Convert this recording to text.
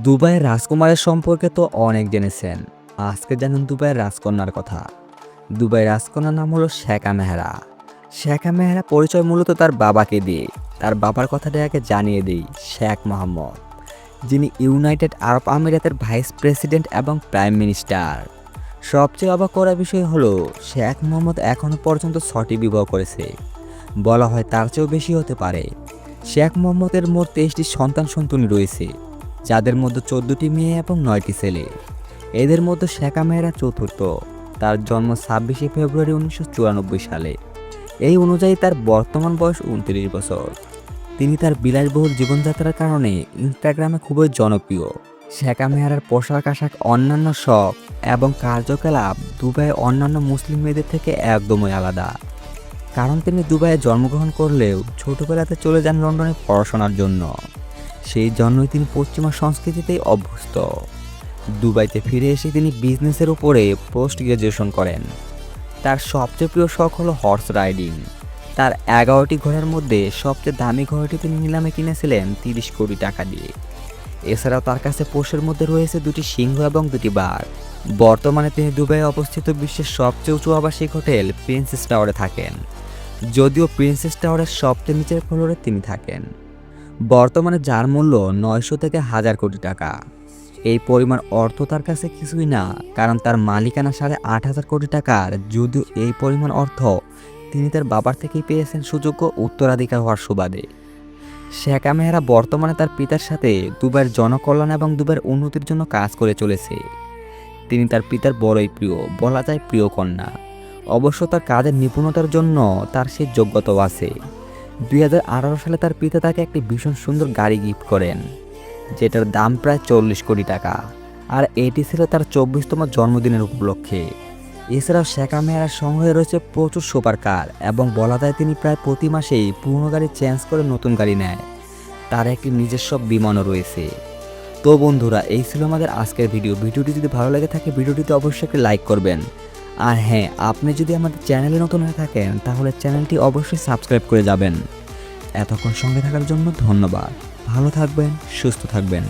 দুবাইয়ের রাজকুমারের সম্পর্কে তো অনেক জেনেছেন। আজকে জানেন দুবাইয়ের রাজকন্যার কথা। দুবাই রাজকন্যার নাম হলো শেখা মেহরা। শেখা মেহরা পরিচয় মূলত তার বাবাকে দিয়ে। তার বাবার কথাটা আগে জানিয়ে দিই, শেখ মোহাম্মদ, যিনি ইউনাইটেড আরব আমিরাতের ভাইস প্রেসিডেন্ট এবং প্রাইম মিনিস্টার। সবচেয়ে অবাক করার বিষয় হলো, শেখ মোহাম্মদ এখনও পর্যন্ত ছটি বিবাহ করেছে। বলা হয় তার চেয়েও বেশি হতে পারে। শেখ মোহাম্মদের মোট তেইশটি সন্তান সন্তানি রয়েছে, যাদের মধ্যে চোদ্দটি মেয়ে এবং নয়টি ছেলে। এদের মধ্যে শেখা মেয়েরা চতুর্থ। তার জন্ম ছাব্বিশে ফেব্রুয়ারি উনিশশো চুরানব্বই সালে। এই অনুযায়ী তার বর্তমান বয়স উনত্রিশ বছর। তিনি তার বিলাসবহুল জীবনযাত্রার কারণে ইনস্টাগ্রামে খুবই জনপ্রিয়। শেখা মেহরার পোশাক আশাক অন্যান্য শখ এবং কার্যকলাপ দুবাই অন্যান্য মুসলিম মেয়েদের থেকে একদমই আলাদা। কারণ তিনি দুবাইয়ে জন্মগ্রহণ করলেও ছোটবেলাতে চলে যান লন্ডনে পড়াশোনার জন্য। সেই জন্যই তিনি পশ্চিমা সংস্কৃতিতেই অভ্যস্ত। দুবাইতে ফিরে এসে তিনি বিজনেসের উপরে পোস্ট গ্রাজুয়েশন করেন। তার সবচেয়ে প্রিয় শখ হলো হর্স রাইডিং। তার এগারোটি ঘোড়ার মধ্যে সবচেয়ে দামি ঘোড়াটি তিনি নিলামে কিনেছিলেন তিরিশ কোটি টাকা দিয়ে। এছাড়াও তার কাছে পোষের মধ্যে রয়েছে দুটি সিংহ এবং দুটি বাঘ। বর্তমানে তিনি দুবাইয়ে অবস্থিত বিশ্বের সবচেয়ে উঁচু আবাসিক হোটেল প্রিন্সেস টাওয়ারে থাকেন। যদিও প্রিন্সেস টাওয়ারের সবচেয়ে নিচের ফ্লোরে তিনি থাকেন। বর্তমানে যার মূল্য নয়শো থেকে হাজার কোটি টাকা। এই পরিমাণ অর্থ তার কাছে কিছুই না, কারণ তার মালিকানা সাড়ে আট হাজার কোটি টাকার। যদিও এই পরিমাণ অর্থ তিনি তার বাবার থেকেই পেয়েছেন সুযোগ্য উত্তরাধিকার হওয়ার সুবাদে। শেখা মেহরা বর্তমানে তার পিতার সাথে দুবার জনকল্যাণ এবং দুবার উন্নতির জন্য কাজ করে চলেছে। তিনি তার পিতার বড়ই প্রিয়, বলা যায় প্রিয় কন্যা। অবশ্য তার কাজের নিপুণতার জন্য তার সেই যোগ্যতাও আছে। দুই হাজার আঠারো সালে তার পিতা তাকে একটি ভীষণ সুন্দর গাড়ি গিফট করেন, যেটার দাম প্রায় চল্লিশ কোটি টাকা, আর এটি ছিল তার চব্বিশতম জন্মদিনের উপলক্ষে। এছাড়াও শেখা মেহরার সংগ্রহে রয়েছে প্রচুর সুপার কার এবং বলা যায় তিনি প্রায় প্রতি মাসেই পুরনো গাড়ি চেঞ্জ করে নতুন গাড়ি নেয়। তার একটি নিজস্ব বিমানও রয়েছে। তো বন্ধুরা, এই ছিল আমাদের আজকের ভিডিও। ভিডিওটি যদি ভালো লাগে থাকে, ভিডিওটিতে অবশ্যই একটি লাইক করবেন। আর হ্যাঁ আপনি যদি আমাদের চ্যানেলে নতুন হয়ে থাকেন, তাহলে চ্যানেলটি অবশ্যই সাবস্ক্রাইব করে যাবেন। এতক্ষণ সঙ্গে থাকার জন্য ধন্যবাদ। ভালো থাকবেন, সুস্থ থাকবেন।